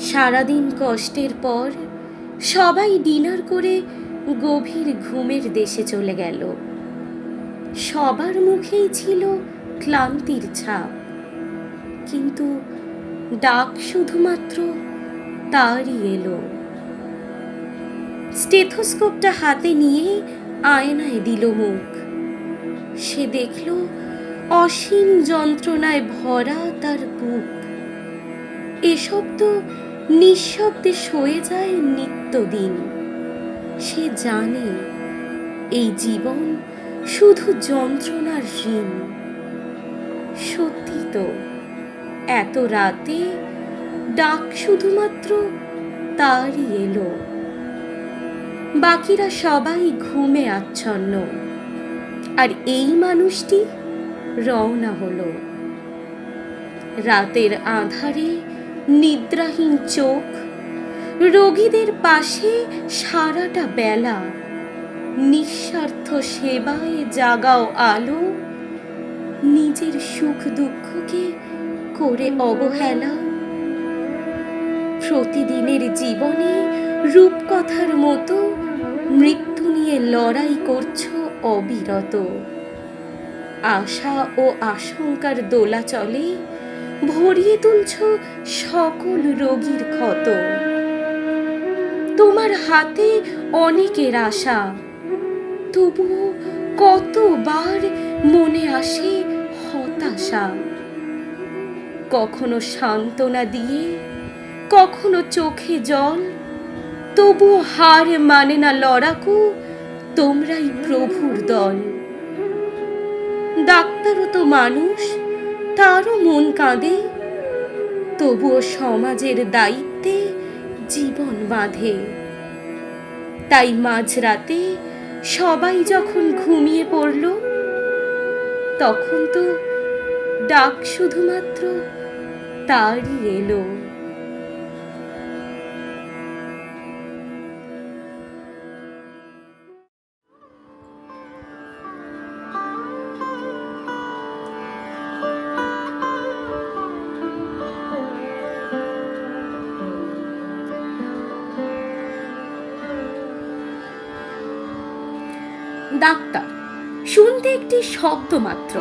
সারাদিন কষ্টের পর সবাই ডিনার করে গভীর ঘুমের দেশে চলে গেল। সবার মুখেই ছিল ক্লান্তির ছাপ। কিন্তু ডাক শুধুমাত্র তারই এলো। স্টেথোস্কোপটা হাতে নিয়ে আয়নায় দিল মুখ। সে দেখল অসীম যন্ত্রণায় ভরা তার বুক। এসব তো নিঃশব্দে সয়ে যায় নিত্যদিন। সে জানে এই জীবন শুধু যন্ত্রণার ঋণ। সত্যি তো, এত রাতে ডাক শুধুমাত্র তারই এলো। বাকিরা সবাই ঘুমে আচ্ছন্ন। আর এই মানুষটি রওনা হলো। রাতের আধারে নিদ্রাহীন চোখ। রোগীদের পাশে সারাটা বেলা। নিঃস্বার্থ সেবায় জাগাও আলো। নিজের সুখ দুঃখকে করে অবহেলা। প্রতিদিনের জীবনে রূপকথার মতো মৃত্যু নিয়ে লড়াই করছ অবিরত। আশা ও আশঙ্কার দোলা চলে ভরিয়ে তুলছ সকল রোগীর ক্ষত। তোমার হাতে অনেকের আশা। তবু কতবার মনে আসে হতাশা? কখনো সান্ত্বনা দিয়ে, কখনো চোখে জল। তবুও হার মানে না লড়াকু, তোমরাই প্রভুর দল। ডাক্তারও তো মানুষ তারও মন কাঁদে। তবুও সমাজের দায়িত্বে জীবন বাঁধে। তাই মাঝরাতে সবাই যখন ঘুমিয়ে পড়ল, তখন তো ডাক শুধুমাত্র তারই এলো। ডাক্তার। শুনতে একটি শব্দ মাত্র,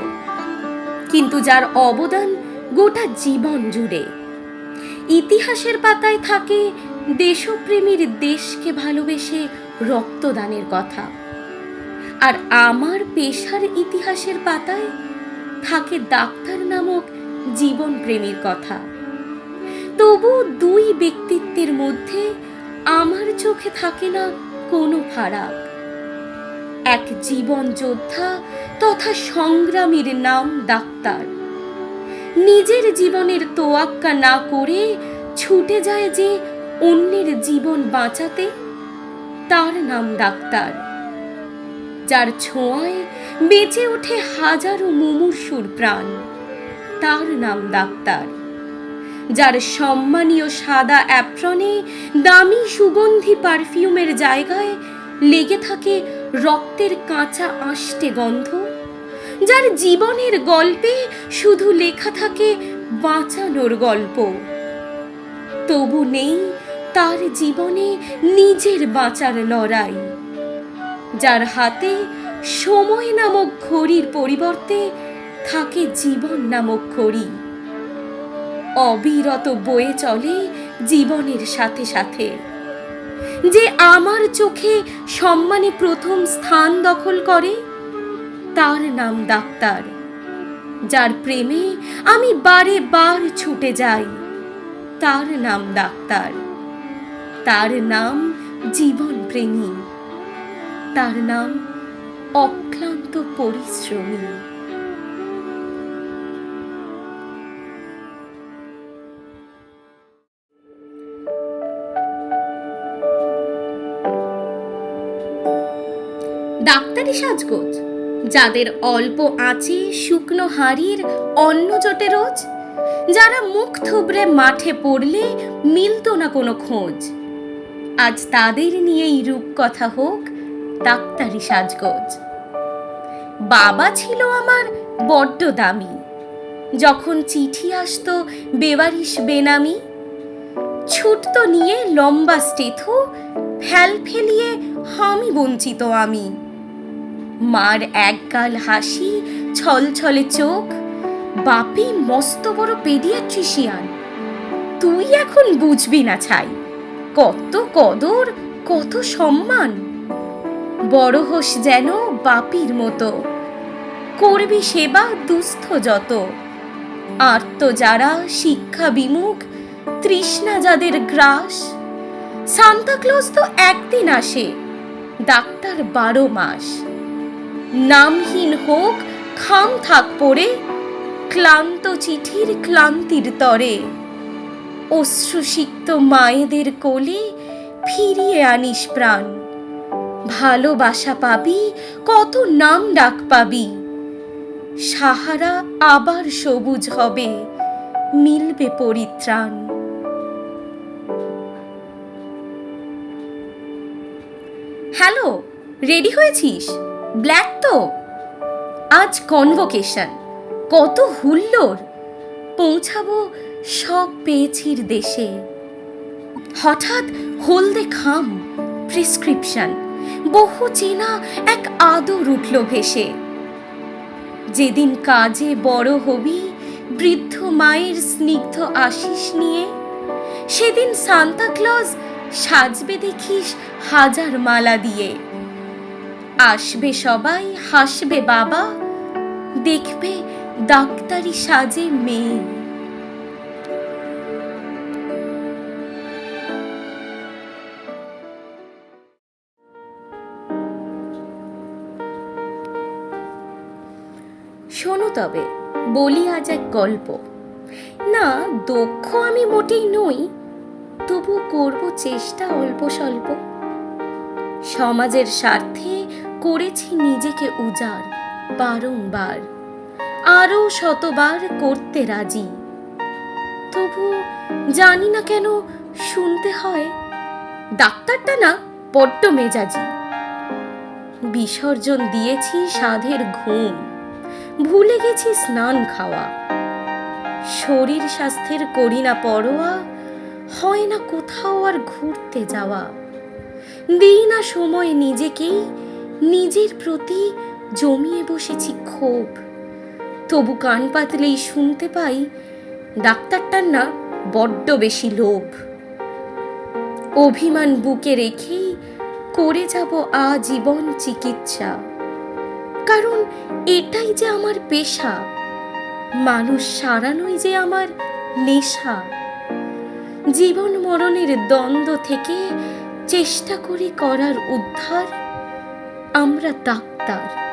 কিন্তু যার অবদান গোটা জীবন জুড়ে। ইতিহাসের পাতায় থাকে, দেশপ্রেমীর দেশকে ভালোবেসে রক্তদানের কথা। আর আমার পেশার ইতিহাসের পাতায় থাকে ডাক্তার নামক জীবন প্রেমীর কথা। তবু দুই ব্যক্তিত্বের মধ্যে আমার চোখে থাকে না কোনো ফারাক। এক জীবন যোদ্ধা তথা সংগ্রামীর নাম ডাক্তার। নিজের জীবনের তোয়াক্কা না করে ছুটে যায় যে অন্যের জীবন বাঁচাতে, তার নাম ডাক্তার। যার ছোঁয়ায় বেঁচে ওঠে হাজারো মুমূর্ষুর প্রাণ, তার নাম ডাক্তার। যার সম্মানীয় সাদা অ্যাপ্রনে দামি সুগন্ধি পারফিউমের জায়গায় লেগে থাকে রক্তের কাঁচা আষ্টে গন্ধ। যার জীবনের গল্পে শুধু লেখা থাকে বাঁচানোর গল্প। তবু নেই তার জীবনে নিজের বাঁচার লড়াই। যার হাতে সময় নামক ঘড়ির পরিবর্তে থাকে জীবন নামক ঘড়ি। অবিরত বয়ে চলে জীবনের সাথে সাথে। যে আমার চোখে সম্মানে প্রথম স্থান দখল করে, তার নাম ডাক্তার, যার প্রেমে আমি বারে বার ছুটে যাই। তার নাম ডাক্তার। তার নাম জীবন প্রেমী। তার নাম অক্লান্ত পরিশ্রমী। ডাক্তারি সাজগোজ। যাদের অল্প আঁচে শুকনো হাড়ির অন্ন জোটে রোজ, যারা মুখ থুবড়ে মাঠে পড়লে মিলত না কোনো খোঁজ। আজ তাদের নিয়েই রূপকথা হোক ডাক্তারি সাজগোজ। বাবা ছিল আমার বড্ড দামি। যখন চিঠি আসতো বেবারিশ বেনামি, ছুটতো নিয়ে লম্বা স্টেথু, ফ্যাল ফেলিয়ে হামি বঞ্চিত আমি। মার একগাল হাসি, ছলছলে চোখ। বাপি মস্ত বড় পেডিয়াট্রিশিয়ান তুই এখন বুঝবি না ছাই, কত কদর, কত সম্মান। বড় হোস যেন বাপির মতো। করবি সেবা দুস্থ যত। আর্ত যারা শিক্ষা বিমুখ, তৃষ্ণা যাদের গ্রাস। সান্তাক্লজ তো একদিন আসে, ডাক্তার বারো মাস। নামহীন হোক, খাম থাক পড়ে, ক্লান্ত চিঠির ক্লান্তির তরে। অশ্রুসিক্ত মায়েদের কোলে ফিরিয়ে আনিস প্রাণ। ভালোবাসা পাবি, কত নাম ডাক পাবি। সাহারা আবার সবুজ হবে, মিলবে পরিত্রাণ। হ্যালো, রেডি হয়েছিস? ব্ল্যাক তো? আজ কনভোকেশন কত হুল্লোর পৌঁছাবো সব পেয়েছির দেশে। হঠাৎ হলদে খাম প্রেসক্রিপশন বহু চেনা এক আদর উঠল ভেসে। যেদিন কাজে বড় হবি, বৃদ্ধ মায়ের স্নিগ্ধ আশিস নিয়ে, সেদিন সান্তাক্লজ সাজবে দেখিস হাজার মালা দিয়ে। আসবে সবাই, হাসবে বাবা। দেখবে ডাক্তারি সাজে মেয়ে। শোনো তবে, বলি আজ এক গল্প। না, দক্ষ আমি মোটেই নই তবু করব চেষ্টা অল্প স্বল্প। সমাজের স্বার্থে করেছি নিজেকে উজাড় বারংবার। আরও শতবার করতে রাজি। তবু জানি না কেন শুনতে হয়, ডাক্তারটা না বড্ড মেজাজি। বিসর্জন দিয়েছি সাধের ঘুম, ভুলে গেছি স্নান খাওয়া। শরীর স্বাস্থ্যের করি না পরোয়া, হয় না কোথাও আর ঘুরতে যাওয়া। দিই না সময় নিজেকেই নিজের প্রতি জমিয়ে বসেছি ক্ষোভ। তবু কান পাতলেই শুনতে পাই, ডাক্তারটার না বড্ড বেশি লোভ। অভিমান বুকে রেখেই করে যাব আজীবন চিকিৎসা। কারণ এটাই যে আমার পেশা। মানুষ সারানোই যে আমার নেশা। জীবন মরণের দ্বন্দ্ব থেকে চেষ্টা করি করার উদ্ধার আমরা ডাক্তার